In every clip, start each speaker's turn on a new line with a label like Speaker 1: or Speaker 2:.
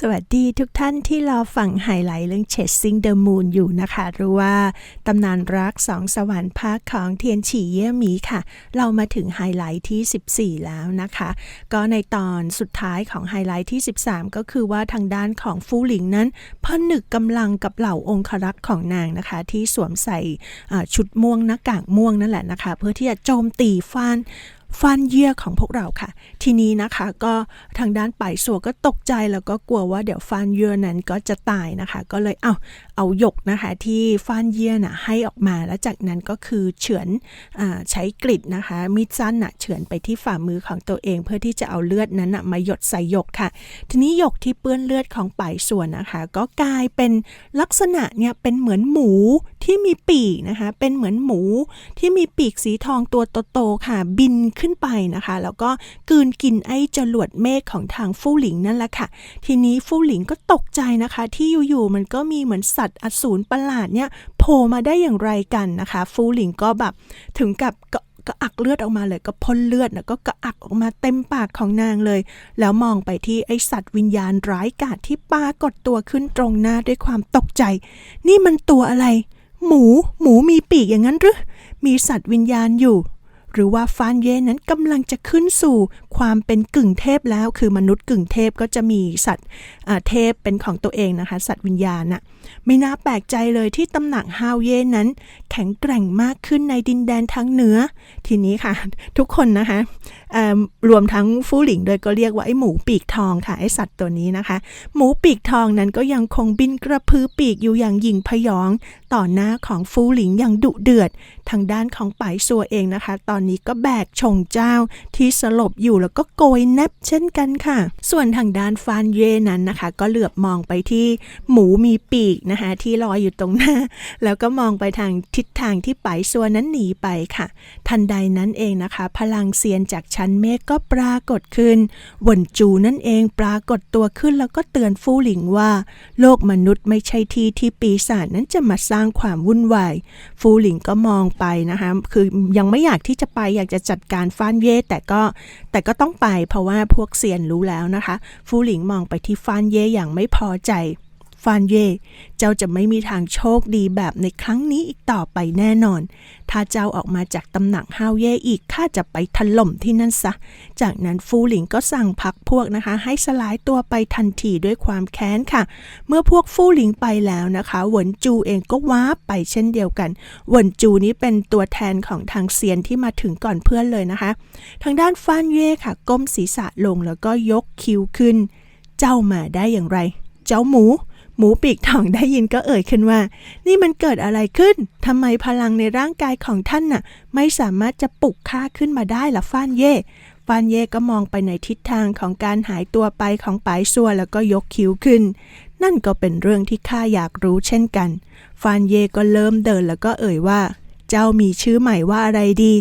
Speaker 1: สวัสดีทุกท่านที่รอฟังไฮไลท์เรื่อง Chasing the Moon อยู่นะคะหรือว่าตำนานรักสองสวรรค์ภาคของเทียนฉีเย่หมีค่ะ เรามาถึงไฮไลท์ที่ 14 แล้วนะคะ ก็ในตอนสุดท้ายของไฮไลท์ที่ 13 ก็คือว่าทางด้านของฟูหลิงนั้นพหนึกกำลังกับเหล่าองครักษ์ของนางนะคะ ที่สวมใส่ชุดม่วงหน้ากากม่วงนั่นแหละนะคะ เพื่อที่จะโจมตีฟาน ฟันเยื่อของพวกเราค่ะ ทีนี้นะคะก็ทางด้านป่ายสัวก็ตกใจแล้วก็กลัวว่าเดี๋ยวฟันเยื่อนั้นก็จะตายนะคะ ก็เลยเอาเอาหยกนะคะที่ฟันเยื่อน่ะให้ออกมาแล้วจากนั้นก็คือเฉือนอใช้กริดนะคะมีดสั้นนะเฉือนไปที่ฝ่ามือของตัวเอง เพื่อที่จะเอาเลือดนั้นนะมาหยดใส่หยกค่ะ ทีนี้หยกที่เปื้อนเลือดของป่ายส่วนนะคะ ก็กลายเป็นลักษณะเนี่ยเป็นเหมือนหมูที่มีปีกนะคะเป็นเหมือนหมูที่มีปีกสีทองตัวโตๆค่ะ บินขึ้นไปนะคะ แล้วก็กลืนกินไอ้จรวดเมฆของทางฟู่หลิงนั่นแหละค่ะ ทีนี้ฟู่หลิงก็ตกใจนะคะ ที่อยู่ๆมันก็มีเหมือนสัตว์อสูรประหลาดเนี่ยโผล่มาได้อย่างไรกันนะคะ ฟูหลิงก็แบบถึงกับก็ก็อักเลือดออกมาเลยก็พ่นเลือดนะก็กระอักออกมาเต็มปากของนางเลย แล้วมองไปที่ไอสัตว์วิญญาณร้ายกาจที่ปรากฏตัวขึ้นตรงหน้าด้วยความตกใจ นี่มันตัวอะไร หมู หมูมีปีกอย่างนั้นหรือมีสัตว์วิญญาณอยู่ หรือว่าฟานเย่นั้นกำลังจะขึ้นสู่ความเป็นกึ่งเทพแล้ว คือมนุษย์กึ่งเทพก็จะมีสัตว์เทพเป็นของตัวเองนะคะ สัตว์วิญญาณน่ะ ไม่น่าแปลกใจเลยที่ตำหนักฮาวเย่นั้น แข็งแกร่งมากขึ้นในดินแดนทางเหนือ ทีนี้ค่ะ ทุกคนนะคะรวมทั้งฟู่หลิงโดยก็เรียกว่าไอ้หมูปีกทองค่ะไอ้สัตว์ตัวนี้นะคะ หมูปีกทองนั้นก็ยังคงบินกระพือปีกอยู่อย่างหยิ่งพยอง ต่อหน้าของฟูหลิงอย่างดุเดือด ทางด้านของป่ายซัวเองนะคะ ตอนนี้ก็แบกชงเจ้าที่สลบอยู่แล้วก็โกยแนบเช่นกันค่ะ ส่วนทางด้านฟานเย่นั้นนะคะ ก็เหลือบมองไปที่หมูมีปีกนะคะที่ลอยอยู่ตรงหน้า แล้วก็มองไปทางทิศทางที่ไป่ายซัวนั้นหนีไปค่ะ ทันใดนั้นเองนะคะ พลังเซียนจากชั้นเมฆก็ปรากฏขึ้นหวนจูนั่นเองปรากฏตัวขึ้นแล้วก็เตือนฟู่หลิงว่า โลกมนุษย์ไม่ใช่ที่ที่ปีศาจนั้นจะมาสร้างความวุ่นวายฟูหลิงก็มองไปนะคะคือยังไม่อยากที่จะไปอยากจะจัดการฟ้านเย่แต่ก็แต่ก็ต้องไปเพราะว่าพวกเซียนรู้แล้วนะคะ ฟูหลิงมองไปที่ฟ้านเย่อย่างไม่พอใจ ฟานเย่เจ้าจะไม่มีทางโชคดีแบบในครั้งนี้อีกต่อไปแน่นอน ถ้าเจ้าออกมาจากตำหนักฮาวเย่อีกข้าจะไปถล่มที่นั่นซะ จากนั้นฟูหลิงก็สั่งพักพวกนะคะ ให้สลายตัวไปทันทีด้วยความแค้นค่ะ เมื่อพวกฟูหลิงไปแล้วนะคะหวนจูเองก็ว้าไปเช่นเดียวกันหวนจูนี้เป็นตัวแทนของทางเซียนที่มาถึงก่อนเพื่อนเลยนะคะ ทางด้านฟานเย่ค่ะ ก้มศีรษะลงแล้วก็ยกคิ้วขึ้น เจ้ามาได้อย่างไร เจ้าหมู หมูปีกทองได้ยินก็เอ่ยขึ้นว่า นี่มันเกิดอะไรขึ้นทำไมพลังในร่างกายของท่านน่ะ ไม่สามารถจะปลุกข้าขึ้นมาได้ล่ะฟ้านเย่ฟ้านเย่ก็มองไปในทิศทางของการหายตัวไปของปายซัวแล้วก็ยกคิ้วขึ้น นั่นก็เป็นเรื่องที่ข้าอยากรู้เช่นกันฟานเย่ก็เริ่มเดินแล้วก็เอ่ยว่า เจ้ามีชื่อใหม่ว่าอะไรดี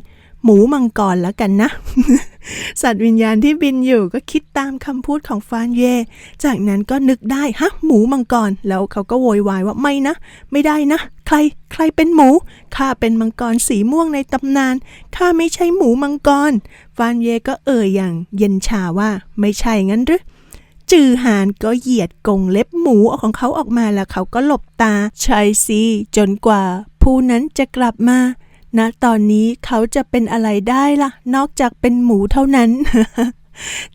Speaker 1: หมูมังกรแล้วกันนะ สัตว์วิญญาณที่บินอยู่ก็คิดตามคำพูดของฟานเย่จากนั้นก็นึกได้ฮะหมูมังกร แล้วเขาก็โวยวายว่าไม่นะ ไม่ได้นะ ใคร ใครเป็นหมู ข้าเป็นมังกรสีม่วงในตำนาน ข้าไม่ใช่หมูมังกร ฟานเย่ก็เอ่ยอย่างเย็นชาว่า ไม่ใช่งั้นหรือจือหานก็เหยียดกงเล็บหมูของเขาออกมาแล้วเขาก็หลบตาใช่สิจนกว่าผู้นั้นจะกลับมา ณตอนนี้เขาจะเป็นอะไรได้ล่ะ นอกจากเป็นหมูเท่านั้น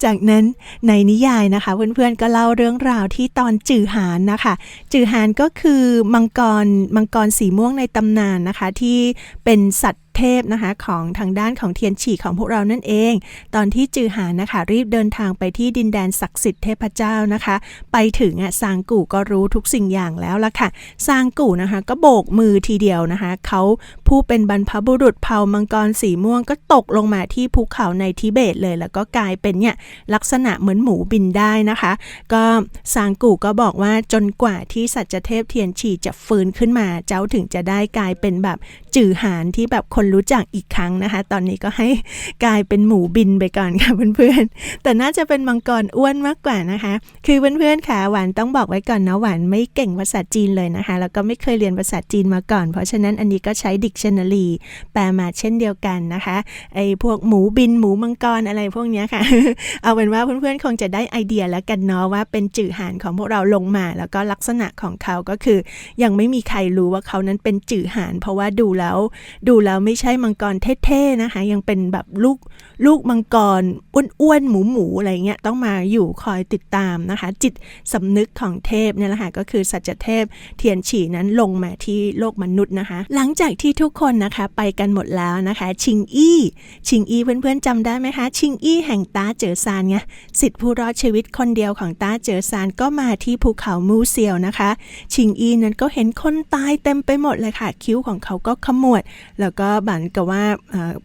Speaker 1: จากนั้นในนิยายนะคะ เพื่อนๆก็เล่าเรื่องราวที่ตอนจือหานนะคะ จือหานก็คือมังกรมังกรสีม่วงในตำนานนะคะ ที่เป็นสัตว์ เทพนะคะของทางด้านของเทียนฉีของพวกเรานั่นเอง ตอนที่จือหานนะคะรีบเดินทางไปที่ดินแดนศักดิ์สิทธิ์เทพเจ้านะคะ ไปถึงอะซางกู่ก็รู้ทุกสิ่งอย่างแล้วละค่ะซางกู่นะคะก็โบกมือทีเดียวนะคะเขาผู้เป็นบรรพบุรุษเผ่ามังกรสีม่วงก็ตกลงมาที่ภูเขาในทิเบตเลย แล้วก็กลายเป็นเนี่ยลักษณะเหมือนหมูบินได้นะคะ ก็ซางกู่ก็บอกว่าจนกว่าที่สัจเทพเทียนฉีจะฟื้นขึ้นมาเจ้าถึงจะได้กลายเป็นแบบจือหานที่แบบคนรู้จักอีกครั้งนะคะ ตอนนี้ก็ให้กลายเป็นหมูบินไปก่อนค่ะเพื่อนๆ แต่น่าจะเป็นมังกรอ้วนมากกว่านะคะ คือเพื่อนๆค่ะหวานต้องบอกไว้ก่อนนะหวานไม่เก่งภาษาจีนเลยนะคะ แล้วก็ไม่เคยเรียนภาษาจีนมาก่อน เพราะฉะนั้นอันนี้ก็ใช้ dictionary แปลมาเช่นเดียวกันนะคะไอ้พวกหมูบินหมูมังกรอะไรพวกนี้ค่ะ เอาเป็นว่าเพื่อนๆคงจะได้ไอเดียแล้วกันเนาะว่าเป็นจื่อหานของพวกเราลงมา แล้วก็ลักษณะของเขาก็คือ ยังไม่มีใครรู้ว่าเขานั้นเป็นจื่อหาน เพราะว่าดูแล้วดูแล้วไม่ใช่มังกรเท่ๆนะคะ ยังเป็นแบบลูกลูกมังกรอ้วนๆหมูๆอะไรเงี้ยต้องมาอยู่คอยติดตามนะคะ จิตสำนึกของเทพเนี่ยแหละค่ะก็คือสัจเทพเทียนฉีนั้นลงมาที่โลกมนุษย์นะคะ หลังจากที่ทุกคนนะคะไปกันหมดแล้วนะคะ ชิงอี้ชิงอี้เพื่อนๆจำได้ไหมคะ ชิงอี้แห่งตาเจอซานไงสิทธิผู้รอดชีวิตคนเดียวของตาเจอซานก็มาที่ภูเขามูเซียวนะคะ ชิงอี้นั้นก็เห็นคนตายเต็มไปหมดเลยค่ะ คิ้วของเขาก็ขมวด แล้วก็บนกับว่า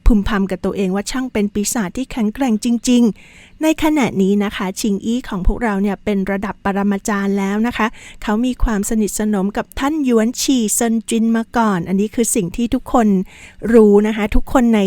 Speaker 1: พึมพำกับตัวเองว่าช่างเป็นปีศาจที่แข็งแกร่งจริง ในขณะนี้นะคะชิงอี้ของพวกเราเนี่ยเป็นระดับปรมาจารย์แล้วนะคะ เขามีความสนิทสนมกับท่านหยวนฉีเซินจินมาก่อน อันนี้คือสิ่งที่ทุกคนรู้นะคะ ทุกคนใน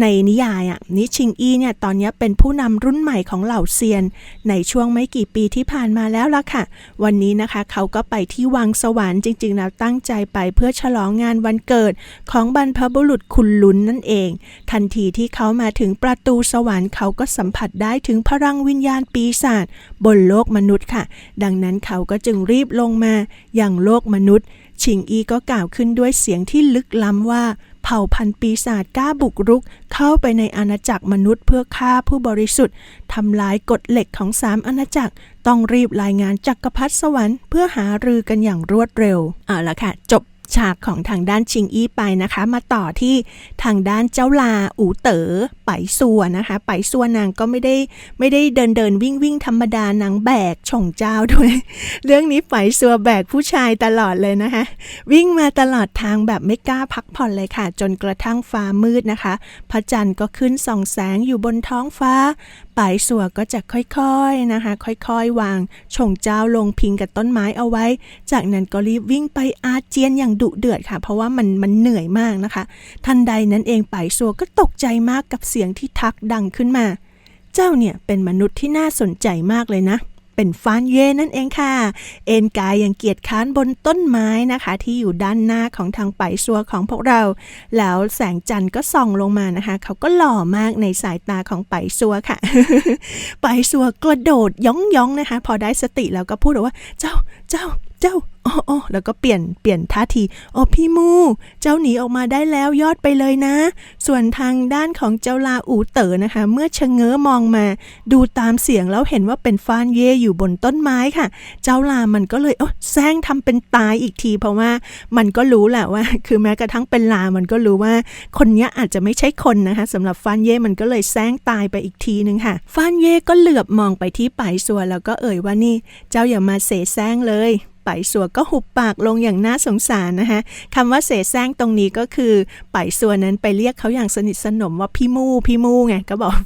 Speaker 1: ในนิยายอะนี่ชิงอี้เนี่ยตอนนี้เป็นผู้นำรุ่นใหม่ของเหล่าเซียน ในช่วงไม่กี่ปีที่ผ่านมาแล้วล่ะค่ะ วันนี้นะคะเขาก็ไปที่วังสวรรค์จริงๆแล้วตั้งใจไปเพื่อฉลองงานวันเกิดของบรรพบุรุษคุณลุนนั่นเอง ทันทีที่เขามาถึงประตูสวรรค์เขาก็สัมผัสได้ถึงถึงพลังวิญญาณปีศาจบนโลกมนุษย์ค่ะ ดังนั้นเขาก็จึงรีบลงมาอย่างโลกมนุษย์ ชิงอีก็กล่าวขึ้นด้วยเสียงที่ลึกล้ำว่าเผ่าพันธุ์ปีศาจกล้าบุกรุก เข้าไปในอาณาจักรมนุษย์เพื่อฆ่าผู้บริสุทธิ์ทำลายกฎเหล็กของสามอาณาจักร ต้องรีบรายงานจักรพรรดิสวรรค์เพื่อหารือกันอย่างรวดเร็วเอาละค่ะ จบ ฉากของทางด้านชิงอี้ไปนะคะ มาต่อที่ทางด้านเจ้าลาอูเต๋อไปซัวนะคะไปซัวนางก็ไม่ได้ไม่ได้เดินเดินวิ่งวิ่งธรรมดานางแบกชงเจ้าด้วย เรื่องนี้ไปซัวแบกผู้ชายตลอดเลยนะคะ วิ่งมาตลอดทางแบบไม่กล้าพักผ่อนเลยค่ะ จนกระทั่งฟ้ามืดนะคะ พระจันทร์ก็ขึ้นส่องแสงอยู่บนท้องฟ้าปายสัวก็จะค่อยๆนะคะ ค่อยๆ วางชงเจ้าลงพิงกับต้นไม้เอาไว้ จากนั้นก็รีบวิ่งไปอาเจียนอย่างดุเดือดค่ะ เพราะว่ามันมันเหนื่อยมากนะคะ ทันใดนั้นเองปายสัวก็ตกใจมากกับเสียงที่ทักดังขึ้นมา เจ้าเนี่ยเป็นมนุษย์ที่น่าสนใจมากเลยนะ เป็นฟานเย่นั่นเองค่ะ เอ็นกายยังเกียจค้านบนต้นไม้นะคะ ที่อยู่ด้านหน้าของทางไปซัวของพวกเรา แล้วแสงจันทร์ก็ส่องลงมานะคะ เขาก็หล่อมากในสายตาของไปซัวค่ะ ไปซัวกระโดดย่องย่องๆนะคะ พอได้สติแล้วก็พูดว่าเจ้าเจ้า เจ้าอ๋ออแล้วก็เปลี่ยนเปลี่ยนท่าทีอ๋อพี่มู เจ้าหนีออกมาได้แล้วยอดไปเลยนะ ส่วนทางด้านของเจ้าลาอูเต๋อนะคะ เมื่อชะเง้อมองมา ดูตามเสียงแล้วเห็นว่าเป็นฟานเย่อยู่บนต้นไม้ค่ะ เจ้าลามันก็เลยเออแซงทำเป็นตายอีกที เพราะว่ามันก็รู้แหละว่า คือแม้กระทั่งเป็นลามันก็รู้ว่า คนนี้อาจจะไม่ใช่คนนะคะสำหรับฟานเย่มันก็เลยแซงตายไปอีกทีนึงค่ะฟานเย่ก็เหลือบมองไปที่ไปสัวแล้วก็เอ่ยว่านี่ เจ้าอย่ามาเสแสร้งเลย ไปสัวก็หุบปากลงอย่างน่าสงสารนะคะคำว่าเสแสร้งตรงนี้ก็คือไปสัวนั้นไปเรียกเขาอย่างสนิทสนมว่าพี่มูพี่มูไงก็บอก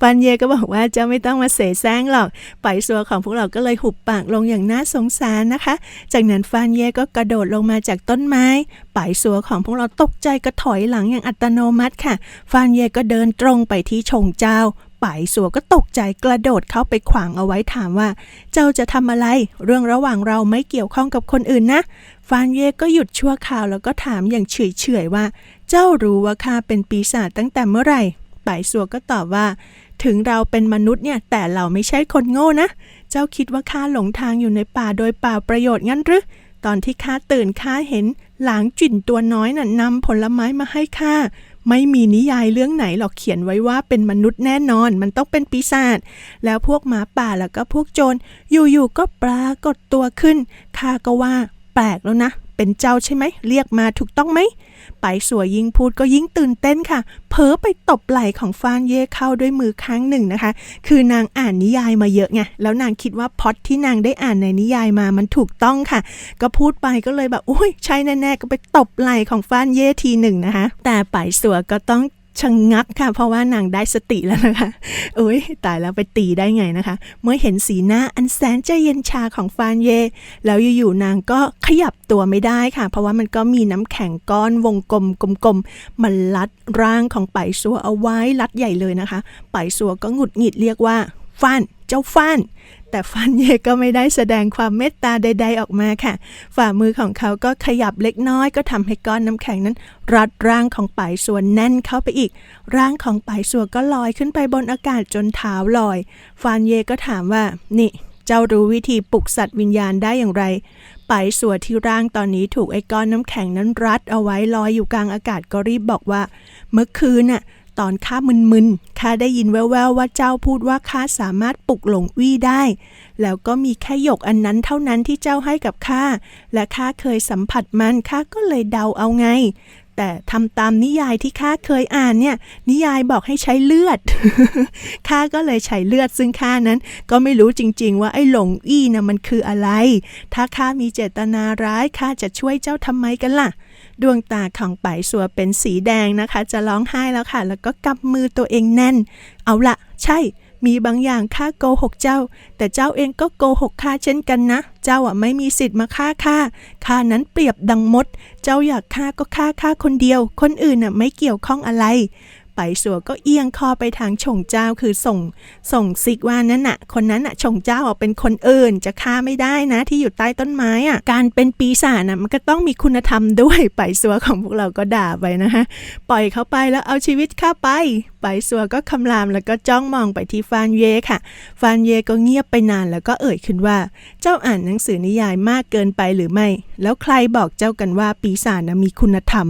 Speaker 1: ฟานเยก็บอกว่าเจ้าไม่ต้องมาเสแสร้งหรอกไปสัวของพวกเราก็เลยหุบปากลงอย่างน่าสงสารนะคะ จากนั้นฟานเย่ก็กระโดดลงมาจากต้นไม้ไปสัวของพวกเราตกใจก็ถอยหลังอย่างอัตโนมัติค่ะ ฟานเย่ก็เดินตรงไปที่ชงเจ้า ไป่สัวก็ตกใจกระโดดเข้าไปขวางเอาไว้ถามว่า เจ้าจะทำอะไร เรื่องระหว่างเราไม่เกี่ยวข้องกับคนอื่นนะ ฟานเย่ก็หยุดชั่วคราวแล้วก็ถามอย่างเฉยๆว่า เจ้ารู้ว่าข้าเป็นปีศาจตั้งแต่เมื่อไหร่ไป่สัวก็ตอบว่า ถึงเราเป็นมนุษย์เนี่ย แต่เราไม่ใช่คนโง่นะ เจ้าคิดว่าข้าหลงทางอยู่ในป่าโดยเปล่าประโยชน์งั้นหรือตอนที่ข้าตื่นข้าเห็นหลางจิ่นตัวน้อยน่ะนำผลไม้มาให้ข้า ไม่มีนิยายเรื่องไหนหรอกเขียนไว้ว่าเป็นมนุษย์แน่นอน มันต้องเป็นปีศาจแล้วพวกหมาป่าแล้วก็พวกโจรอยู่ๆก็ปรากฏตัวขึ้นข้าก็ว่าแปลกแล้วนะ เป็นเจ้าใช่ไหม เรียกมาถูกต้องไหม ไปสัวยิ่งพูดก็ยิ่งตื่นเต้นค่ะ เผลอไปตบไหล่ของฟานเย่เข้าด้วยมือครั้งหนึ่งนะคะ คือนางอ่านนิยายมาเยอะไง แล้วนางคิดว่าพอดที่นางได้อ่านในนิยายมามันถูกต้องค่ะ ก็พูดไปก็เลยแบบ อุ้ยใช่แน่ๆ ก็ไปตบไหล่ของฟานเย่ทีหนึ่งนะคะ แต่ไปสัวก็ต้อง ชะงงักค่ะ เพราะว่านางได้สติแล้วนะคะโอ้ยตายแล้วไปตีได้ไงนะคะ เมื่อเห็นสีหน้าอันแสนจเย็นชาของฟานเย แล้วอยู่ๆนางก็ขยับตัวไม่ได้ค่ะ เพราะว่ามันก็มีน้ำแข็งก้อนวงกลมกลมๆมันลัดร่างของไปซัวเอาไว้ลัดใหญ่เลยนะคะ ไปซัวก็หงุดหงิดเรียกว่า ฟานเจ้าฟานแต่ฟันเยก็ไม่ได้แสดงความเมตตาใด ๆ ออกมาค่ะ ฝ่ามือของเขาก็ขยับเล็กน้อย ก็ทำให้ก้อนน้ำแข็งนั้น รัดร่างของป่ายส่วนแน่นเข้าไปอีก ร่างของป่ายส่วนก็ลอยขึ้นไปบนอากาศจนเท้าลอยฟานเยก็ถามว่า นี่ เจ้ารู้วิธีปลุกสัตว์วิญญาณได้อย่างไรไปส่วนที่ร่างตอนนี้ถูกไอ้ก้อนน้ำแข็งนั้นรัดเอาไว้ลอยอยู่กลางอากาศก็รีบบอกว่า เมื่อคืนน่ะ ตอนข้ามึนๆข้าได้ยินแว่วๆว่าเจ้าพูดว่าข้าสามารถปลุกหลงวี่ได้ แล้วก็มีแค่หยกอันนั้นเท่านั้นที่เจ้าให้กับข้า และข้าเคยสัมผัสมันข้าก็เลยเดาเอาไง แต่ทำตามนิยายที่ข้าเคยอ่านเนี่ย นิยายบอกให้ใช้เลือด ข้าก็เลยใช้เลือดซึ่งข้านั้น ก็ไม่รู้จริงๆ ว่าไอ้หลงอี้นะมันคืออะไร ถ้าข้ามีเจตนาร้ายข้าจะช่วยเจ้าทำไมกันล่ะ ดวงตาของไปสัวเป็นสีแดงนะคะ จะร้องไห้แล้วค่ะ แล้วก็กำมือตัวเองแน่น เอาละใช่มีบางอย่างข้าโกหกเจ้า แต่เจ้าเองก็โกหกข้าเช่นกันนะ เจ้าอะไม่มีสิทธิ์มาฆ่าข้าข้านั้นเปรียบดังมด เจ้าอยากฆ่าก็ฆ่าข้าคนเดียว คนอื่นน่ะไม่เกี่ยวข้องอะไร ไปสัวก็เอียงคอไปทางชงเจ้าคือส่ง ส่งซิกว่านั่นน่ะ คนนั้นน่ะชงเจ้าเป็นคนอื่นจะฆ่าไม่ได้นะที่อยู่ใต้ต้นไม้อะการเป็นปีศาจน่ะมันก็ต้องมีคุณธรรมด้วยไปสัวของพวกเราก็ด่าไปนะคะปล่อยเขาไปแล้วเอาชีวิตข้าไป ไปสัวก็คำรามแล้วก็จ้องมองไปที่ฟานเย่ค่ะ ฟานเย่ก็เงียบไปนานแล้วก็เอ่ยขึ้นว่า เจ้าอ่านหนังสือนิยายมากเกินไปหรือไม่ แล้วใครบอกเจ้ากันว่าปีศาจนะมีคุณธรรม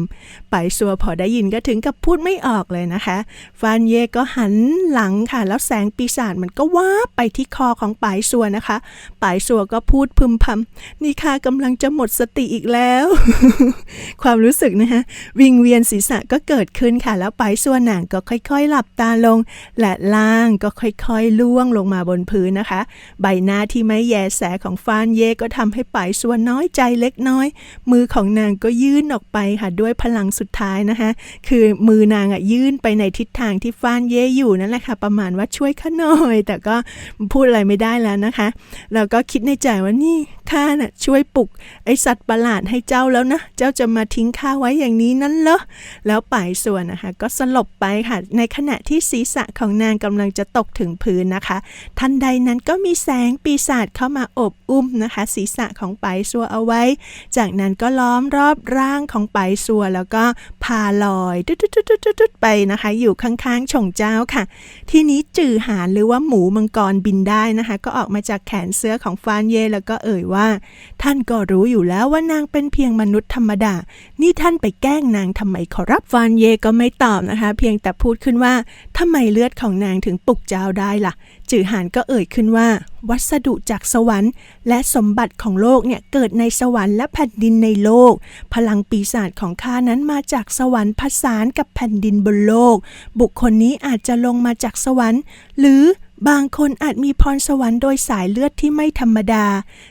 Speaker 1: ไปสัวพอได้ยินก็ถึงกับพูดไม่ออกเลยนะคะ ฟานเย่ก็หันหลังค่ะ แล้วแสงปีศาจมันก็ว้าบไปที่คอของปายสัวนะคะ ปายสัวก็พูดพึมพำนี่ข้ากำลังจะหมดสติอีกแล้ว ความรู้สึกนะคะวิงเวียนศีรษะก็เกิดขึ้นค่ะ แล้วปายสัวหนังก็ค่อยๆ หลับตาลง และล่างก็ค่อยๆล่วงลงมาบนพื้นนะคะ ใบหน้าที่ไม่แยแสของฟานเย่ก็ทำให้ปายสัวนน้อยใจเล็กน้อย มือของนางก็ยื่นออกไปค่ะด้วยพลังสุดท้ายนะคะ คือมือนางอะยื่นไปในทิศทางที่ฟานเย่อยู่นั่นแหละค่ะ ประมาณว่าช่วยข้าหน่อย แต่ก็พูดอะไรไม่ได้แล้วนะคะ แล้วก็คิดในใจว่านี่ข้าน่ะช่วยปลุกไอสัตว์ประหลาดให้เจ้าแล้วนะ เจ้าจะมาทิ้งข้าไว้อย่างนี้นั่นเหรอ แล้วป่ายส่วนนะคะก็สลบไปค่ะ ในขณะที่ศีรษะของนางกำลังจะตกถึงพื้นนะคะ ทันใดนั้นก็มีแสงปีศาจเข้ามาอบอุ้มนะคะ ศีรษะของป่ายสัวเอาไว้ จากนั้นก็ล้อมรอบร่างของป่ายสัว แล้วก็พาลอยดุดๆๆๆๆไปนะคะ อยู่ข้างๆชงเจ้าค่ะ ทีนี้จื่อหานหรือว่าหมูมังกรบินได้นะคะ ก็ออกมาจากแขนเสื้อของฟานเย่แล้วก็เอ่ยว่า ท่านก็รู้อยู่แล้วว่านางเป็นเพียงมนุษย์ธรรมดา นี่ท่านไปแกล้งนางทำไมขอรับฟานเย่ก็ไม่ตอบนะคะ เพียงแต่พูดขึ้นว่าทำไมเลือดของนางถึงปลุกเจ้าได้ล่ะ จือหานก็เอ่ยขึ้นว่า วัสดุจากสวรรค์ และสมบัติของโลกเนี่ยเกิดในสวรรค์และแผ่นดินในโลก พลังปีศาจของข้านั้นมาจากสวรรค์ผสานกับแผ่นดินบนโลก บุคคลนี้อาจจะลงมาจากสวรรค์ หรือ บางคนอาจมีพรสวรรค์โดยสายเลือดที่ไม่ธรรมดา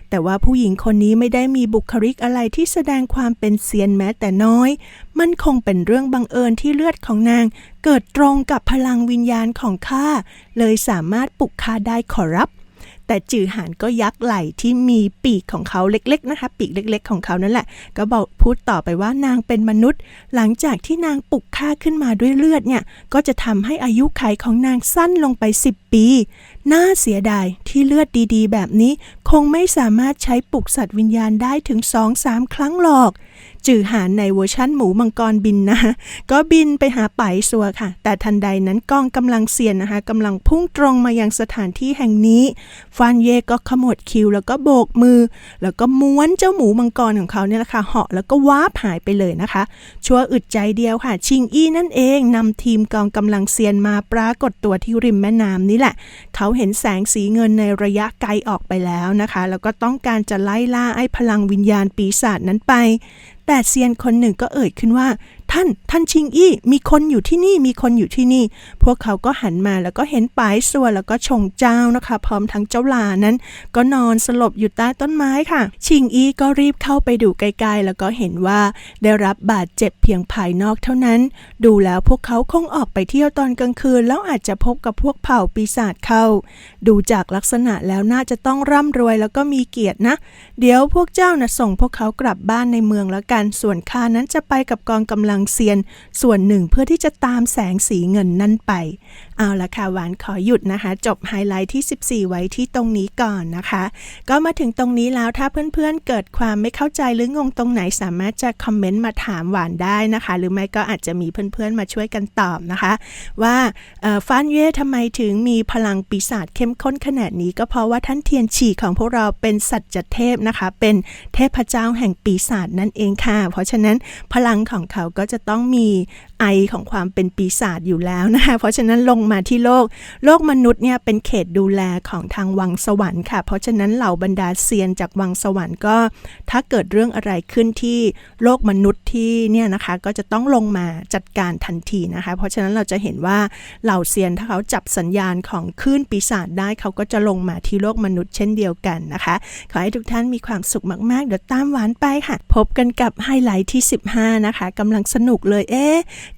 Speaker 1: แต่ว่าผู้หญิงคนนี้ไม่ได้มีบุคลิกอะไรที่แสดงความเป็นเซียนแม้แต่น้อย มันคงเป็นเรื่องบังเอิญที่เลือดของนาง เกิดตรงกับพลังวิญญาณของข้า เลยสามารถปลุกข้าได้ขอรับ แต่จือหานก็ยักไหล่ที่มีปีกของเขาเล็กๆนะคะ ปีกเล็ก ๆ ของเขานั่นแหละ ก็บอกพูดต่อไปว่านางเป็นมนุษย์ หลังจากที่นางปลุกข้าขึ้นมาด้วยเลือดเนี่ย ก็จะทำให้อายุไขของนางสั้นลงไป 10 ปี น่าเสียดายที่เลือดดีๆ แบบนี้ คงไม่สามารถใช้ปลุกสัตว์วิญญาณได้ถึง2-3ครั้งหรอก จือหานในเวอร์ชั่นหมูมังกรบินนะก็บินไปหาไปสัวค่ะ แต่ทันใดนั้นกองกำลังเซียนนะคะกำลังพุ่งตรงมายังสถานที่แห่งนี้ ฟานเย่ก็ขมวดคิ้วแล้วก็โบกมือ แล้วก็ม้วนเจ้าหมูมังกรของเขาเนี่ยแหละค่ะเหาะแล้วก็วาบหายไปเลยนะคะชั่วอึดใจเดียวค่ะ ชิงอี้นั่นเองนำทีมกองกำลังเซียนมาปรากฏตัวที่ริมแม่น้ำนี่แหละ เขาเห็นแสงสีเงินในระยะไกลออกไปแล้วนะคะ แล้วก็ต้องการจะไล่ล่าไอ้พลังวิญญาณปีศาจนั้นไป แต่เซียนคนหนึ่งก็เอ่ยขึ้นว่า ท่านท่านชิงอี้มีคนอยู่ที่นี่มีคนอยู่ที่นี่ พวกเขาก็หันมาแล้วก็เห็นปายสัวแล้วก็ชงเจ้านะคะ พร้อมทั้งเจ้าลานั้น ก็นอนสลบอยู่ใต้ต้นไม้ค่ะ ชิงอี้ก็รีบเข้าไปดูใกล้ๆ แล้วก็เห็นว่าได้รับบาดเจ็บเพียงภายนอกเท่านั้น ดูแล้วพวกเขาคงออกไปเที่ยวตอนกลางคืน แล้วอาจจะพบกับพวกเผ่าปีศาจเข้า ดูจากลักษณะแล้วน่าจะต้องร่ำรวยแล้วก็มีเกียรตินะ เดี๋ยวพวกเจ้านะส่งพวกเขากลับบ้านในเมืองแล้วกัน ส่วนข้านั้นจะไปกับกองกำลังเซียนส่วนหนึ่งเพื่อที่จะตามแสงสีเงินนั่นไป เอาละค่ะหวานขอหยุดนะคะ จบไฮไลท์ที่ 14 ไว้ที่ตรงนี้ก่อนนะคะ ก็มาถึงตรงนี้แล้วถ้าเพื่อนๆเกิดความไม่เข้าใจหรืองงตรงไหนสามารถจะคอมเมนต์มาถามหวานได้นะคะ หรือไม่ก็อาจจะมีเพื่อนๆมาช่วยกันตอบนะคะ ว่าฟานเย่ทำไมถึงมีพลังปีศาจเข้มข้นขนาดนี้ก็เพราะว่าท่านเทียนฉี่ของพวกเราเป็นสัจเทพนะคะ เป็นเทพเจ้าแห่งปีศาจนั่นเองค่ะ เพราะฉะนั้นพลังของเขาก็จะต้องมีไอของความเป็นปีศาจอยู่แล้วนะคะเพราะฉะนั้นลงมาที่โลก โลกมนุษย์เนี่ยเป็นเขตดูแลของทางวังสวรรค์ค่ะ เพราะฉะนั้นเหล่าบรรดาเซียนจากวังสวรรค์ก็ ถ้าเกิดเรื่องอะไรขึ้นที่โลกมนุษย์ที่เนี่ยนะคะก็จะต้องลงมาจัดการทันทีนะคะ เพราะฉะนั้นเราจะเห็นว่าเหล่าเซียนถ้าเขาจับสัญญาณของคลื่นปีศาจได้ เขาก็จะลงมาที่โลกมนุษย์เช่นเดียวกันนะคะ ขอให้ทุกท่านมีความสุขมากๆเดี๋ยวตามหวานไปค่ะ พบกันกับไฮไลท์ที่ 15 นะคะกำลังสนุกเลย เอ๊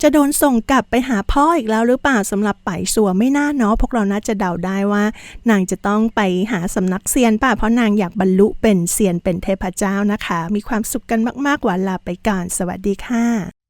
Speaker 1: จะโดนส่งกลับไปหาพ่ออีกแล้วหรือเปล่าสำหรับไปสัวไม่น่าเนาะพวกเราน่าจะเดาได้ว่า นางจะต้องไปหาสำนักเซียนป่ะเพราะนางอยากบรรลุเป็นเซียนเป็นเทพเจ้านะคะ มีความสุขกันมากๆหวานลาไปก่อนสวัสดีค่ะ